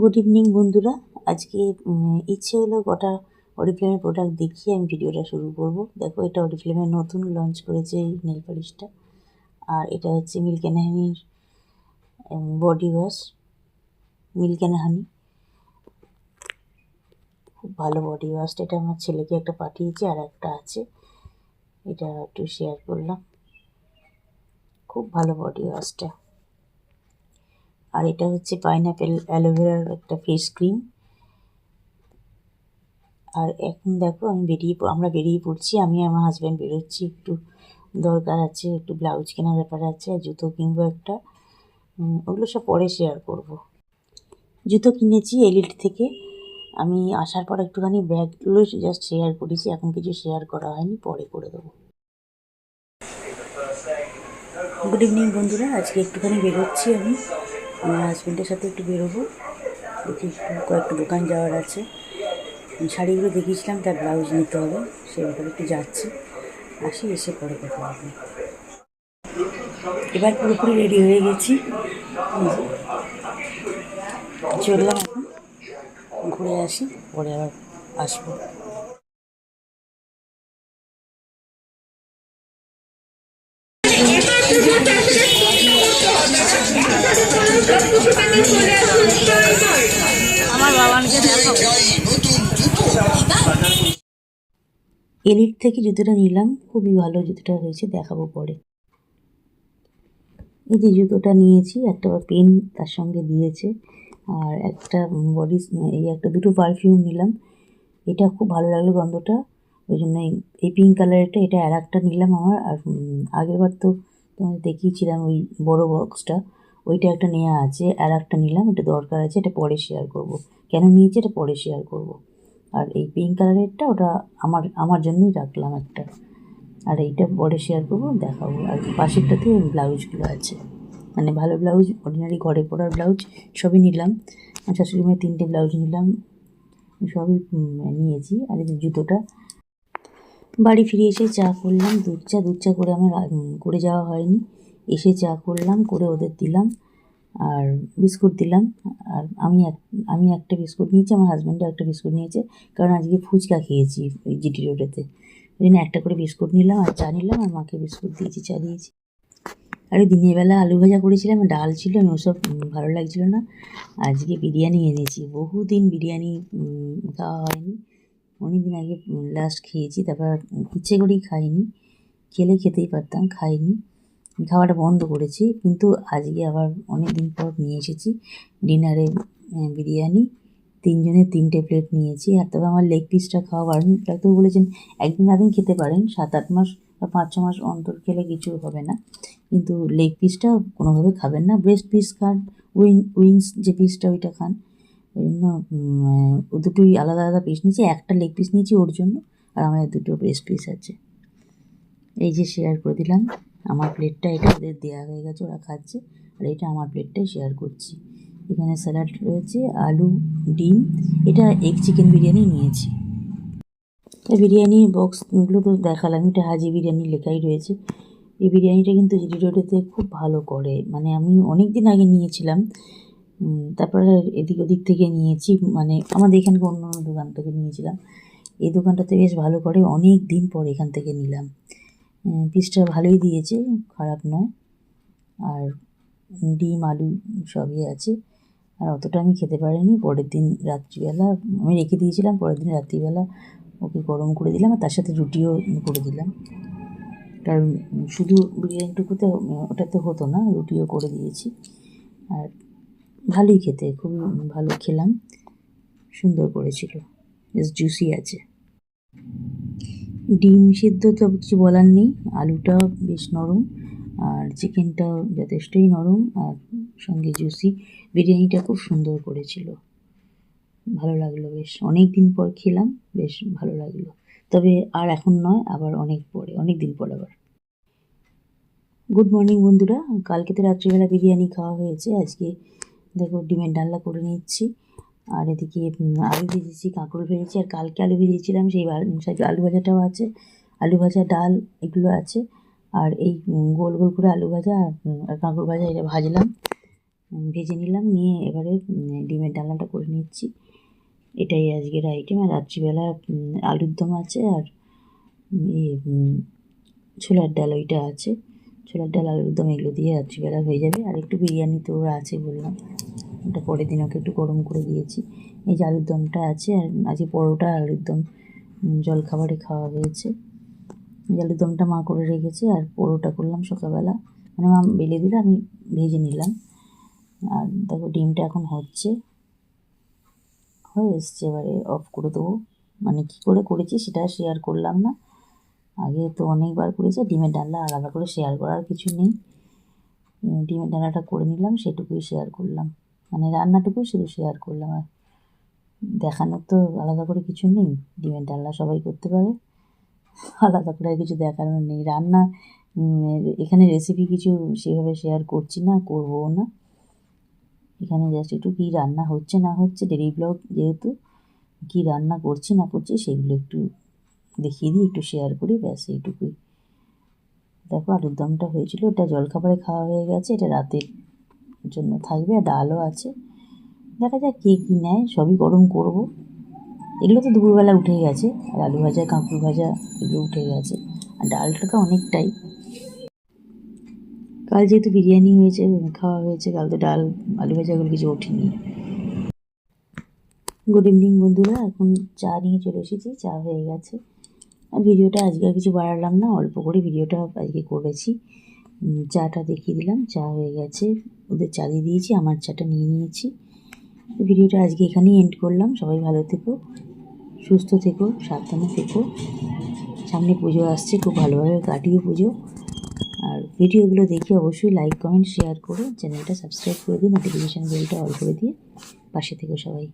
Good evening বন্ধুরা। আজকে ইচ্ছে হলো গোটা অরিফ্লেমের প্রোডাক্ট দেখিয়ে আমি ভিডিওটা শুরু করব। দেখো, এটা অরিফ্লেমের নতুন লঞ্চ করেছে এই নেল পালিশটা আর এটা হচ্ছে milk and হানির body wash milk and honey খুব ভালো বডি ওয়াশটা এটা আমার ছেলেকে একটা পাঠিয়েছি, আর একটা আছে। এটা একটু শেয়ার করলাম। খুব ভালো বডি ওয়াশটা আর এটা হচ্ছে পাইনাপেল অ্যালোভেরার একটা ফেস ক্রিম আর এখন দেখো আমি বেরিয়ে আমরা বেরিয়ে পড়ছি, আমি আমার হাজব্যান্ড বেরোচ্ছি, একটু দরকার আছে, একটু ব্লাউজ কেনার ব্যাপার আছে, আর জুতো কিনবো একটা। ওগুলো সব পরে শেয়ার করব। জুতো কিনেছি এলিট থেকে। আমি আসার পর একটুখানি ব্যাগগুলো জাস্ট শেয়ার করেছি, এখন কিছু শেয়ার করা হয়নি, পরে করে দেবো। গুড ইভিনিং বন্ধুরা, আজকে একটুখানি বেরোচ্ছি আমি। আমার হাজব্যান্ডের সাথে একটু বেরোবো। দেখি কয়েকটা দোকান যাওয়ার আছে। শাড়িগুলো দেখিয়েছিলাম, তার ব্লাউজ নিতে হবে, সেই ব্যাপারে একটু যাচ্ছি। আসি, এসে পরে কথা হবে। এবার পুরোপুরি রেডি হয়ে গেছি। চললাম এখন। ঘুরে আসি, পরে আবার আসব। এলিট থেকে জুতোটা নিলাম, খুবই ভালো জুতোটা হয়েছে, দেখাবো পরে। এই যে জুতোটা নিয়েছি, একটা পেন তার সঙ্গে দিয়েছে, আর একটা বডি এই একটা দুটো পারফিউম নিলাম। এটা খুব ভালো লাগল গন্ধটা, ওই জন্য এই- এই পিঙ্ক কালারেরটা, এটা আর একটা নিলাম আমার, আর আগেরবার তো তোমাদের দেখিয়েছিলাম ওই বড় বক্সটা ওইটা একটা নেওয়া আছে, আর একটা নিলাম এটা দরকার আছে, এটা পরে শেয়ার করব। কেন নিয়েছি এটা পরে শেয়ার করব? আর এই পিঙ্ক কালারেরটা ওটা আমার আমার জন্যই রাখলাম একটা। আর এইটা পরে শেয়ার করব, দেখাবো। আর পাশেরটাতে ব্লাউজগুলো আছে। মানে ভালো ব্লাউজ অর্ডিনারি ঘরে পরার ব্লাউজ সবই নিলাম। শাশুড়ি মায়ের তিনটে ব্লাউজ নিলাম। সবই নিয়েছি। আর এই জুতোটা। বাড়ি ফিরে এসে চা করলাম। দুধ চা দুধ চা করে আমার করে যাওয়া হয়নি। এসে চা করলাম, করে ওদের দিলাম আর বিস্কুট দিলাম। আর আমি এক, আমি একটা বিস্কুট নিয়েছি, আমার হাজব্যান্ডও একটা বিস্কুট নিয়েছে, কারণ আজকে ফুচকা খেয়েছি ওই জিটি রোডেতে। ওই জন্য একটা করে বিস্কুট নিলাম আর চা নিলাম আর মাকে বিস্কুট দিয়েছি, চা দিয়েছি। আর দিনের বেলা আলু ভাজা করেছিলাম, ডাল ছিল, আমি ওসব ভালো লাগছিল না। আজকে বিরিয়ানি এনেছি, বহুদিন বিরিয়ানি খাওয়া হয়নি। অনেক দিন আগে লাস্ট খেয়েছি, তারপর ইচ্ছে করেই খাইনি। খেলে খেতেই পারতাম, খাইনি। খাওয়াটা বন্ধ করেছি, কিন্তু আজকে আবার অনেক দিন পর নিয়ে এসেছি। ডিনারে বিরিয়ানি তিনজনের তিনটে প্লেট নিয়েছি। আর তবে আমার লেগ পিসটা খাওয়া বারণ ডাক্তার বলেছেন, একদিন আদিন খেতে পারেন সাত আট মাস বা পাঁচ ছ মাস অন্তর খেলে কিছু হবে না। কিন্তু লেগ পিসটা কোনোভাবে খাবেন না। ব্রেস্ট পিস খান উইং উইংস যে পিসটা ওইটা খান। ওই জন্য দুটোই আলাদা আলাদা পিস নিয়েছি। একটা লেগ পিস নিয়েছি ওর জন্য, আর আমাদের দুটো ব্রেস্ট পিস আছে। এই যে শেয়ার করে দিলাম। আমার প্লেটটা এটা ওদের দেওয়া হয়ে গেছে, ওরা খাচ্ছে। আর এটা আমার প্লেটটাই শেয়ার করছি। এখানে স্যালাড রয়েছে, আলু, ডিম, এটা এগ চিকেন বিরিয়ানি নিয়েছি। বিরিয়ানি বক্সগুলো তো দেখালাম, এটা হাজি বিরিয়ানি লেখাই রয়েছে। এই বিরিয়ানিটা কিন্তু জিডি রোডেতে খুব ভালো করে মানে আমি অনেক দিন আগে নিয়েছিলাম। তারপরে এদিক ওদিক থেকে নিয়েছি মানে আমাদের এখানকার অন্য দোকান থেকে নিয়েছিলাম। এই দোকানটাতে বেশ ভালো করে অনেক দিন পর এখান থেকে নিলাম। পিসটা ভালোই দিয়েছে, খারাপ নয়। আর ডিম, আলু সবই আছে। আর অতটা আমি খেতে পারিনি। পরের দিন রাত্রিবেলা আমি রেখে দিয়েছিলাম, পরের দিন রাত্রিবেলা ওকে গরম করে দিলাম, আর তার সাথে রুটিও করে দিলাম। কারণ শুধু বিরিয়ানিটুকুতে, ওটাতে হতো না, রুটিও করে দিয়েছি। আর ভালোই খেতে, খুবই ভালো খেলাম। সুন্দর করেছিল, বেশ জুসি আছে। ডিম সিদ্ধ তো কিছু বলার নেই। আলুটা বেশ নরম আর চিকেনটা যথেষ্টই নরম আর সঙ্গে জুসি বিরিয়ানিটা খুব সুন্দর করেছিল। ভালো লাগল বেশ। অনেক দিন পর খেলাম, বেশ ভালো লাগল। তবে আর এখন নয়, আবার অনেক পরে অনেক দিন পর আবার। গুড মর্নিং বন্ধুরা কালকে তো রাত্রিবেলা বিরিয়ানি খাওয়া হয়েছে। আজকে দেখো ডিমের ডালনা করে নিচ্ছি। আর এদিকে আলু ভেজেছি কাঁকরোল ভেজেছি আর কালকে আলু ভেজেছিলাম সেই আলু ভাজাটাও আছে আলু ভাজা ডাল এগুলো আছে আর এই গোল গোল করে আলু ভাজা আর কাঁকরোল ভাজা এটা ভাজলাম ভেজে নিলাম নিয়ে এবারে ডিমের ডালনাটা করে নিচ্ছি এটাই আজকের আইটেম আর রাত্রিবেলা আলুর দম আছে আর ইয়ে, ছোলার ডাল ওইটা আছে ছোলার ডাল আলুর দম এগুলো দিয়ে রাত্রিবেলা হয়ে যাবে আর একটু বিরিয়ানি তো আছে বললাম। ওটা পরের দিন ওকে একটু গরম করে দিয়েছি। এই যে আলুর দমটা আছে, আর আজকে পরোটা আলুর দম জলখাবারে খাওয়া হয়েছে। আলুর দমটা মা করে রেখেছে, আর পরোটা করলাম সকালবেলা। মানে মা বেলে দিলে, আমি ভেজে নিলাম। আর দেখো ডিমটা এখন হচ্ছে। হয়ে এসছে, এবারে অফ করে দেবো। মানে কী করে করেছি সেটা শেয়ার করলাম না। আগে তো অনেকবার করেছি ডিমের ডালনা আলাদা করে শেয়ার করার কিছু নেই। ডিমের ডালনাটা করে নিলাম, সেটুকুই শেয়ার করলাম। মানে রান্নাটুকুই শুধু শেয়ার করলাম আর দেখানোর তো আলাদা করে কিছু নেই, ডিমের ডালনা সবাই করতে পারে। আলাদা করে কিছু দেখানোর নেই। রান্না এখানে রেসিপি কিছু সেভাবে শেয়ার করছি না, করবও না। এখানে জাস্ট একটু কী রান্না হচ্ছে না হচ্ছে ডেলি ব্লগ যেহেতু কী রান্না করছি না করছি সেগুলো একটু দেখিয়ে দিই, একটু শেয়ার করি, ব্যাস এইটুকুই। দেখো আলুর দমটা হয়েছিল, এটা জলখাবারে খাওয়া হয়ে গেছে, এটা রাতের জন্য থাকবে, আর ডালও আছে। দেখা যাক কে কী নেয়, সবই গরম করব। এগুলো তো দুপুরবেলা উঠে গেছে, আর আলু ভাজা কাঁকুর ভাজা, এগুলো উঠে গেছে। আর ডালটা তো অনেকটাই। কাল যেহেতু বিরিয়ানি হয়েছে, খাওয়া হয়েছে, কাল তো ডাল, আলু ভাজাগুলো কিছু ওঠেনি। গুড ইভিনিং বন্ধুরা, এখন চা নিয়ে চলে এসেছি, চা হয়ে গেছে। আর ভিডিওটা আজকে আর কিছু বাড়ালাম না, অল্প করে ভিডিওটা আজকে করেছি। চাটা দেখিয়ে দিলাম, চা হয়ে গেছে। ওদের চা দিয়ে দিয়েছি, আমার চাটা নিয়ে নিয়েছি। ভিডিওটা আজকে এখানেই এন্ড করলাম। সবাই ভালো থেকো, সুস্থ থেকো, সাবধানে থেকো। সামনে পুজো আসছে, খুব ভালোভাবে কাটিয়ে পুজো। আর ভিডিওগুলো দেখে অবশ্যই লাইক কমেন্ট শেয়ার করো। চ্যানেলটা সাবস্ক্রাইব করে দিন নোটিফিকেশান বেলটা অল করে দিয়ে পাশে থেকো সবাই।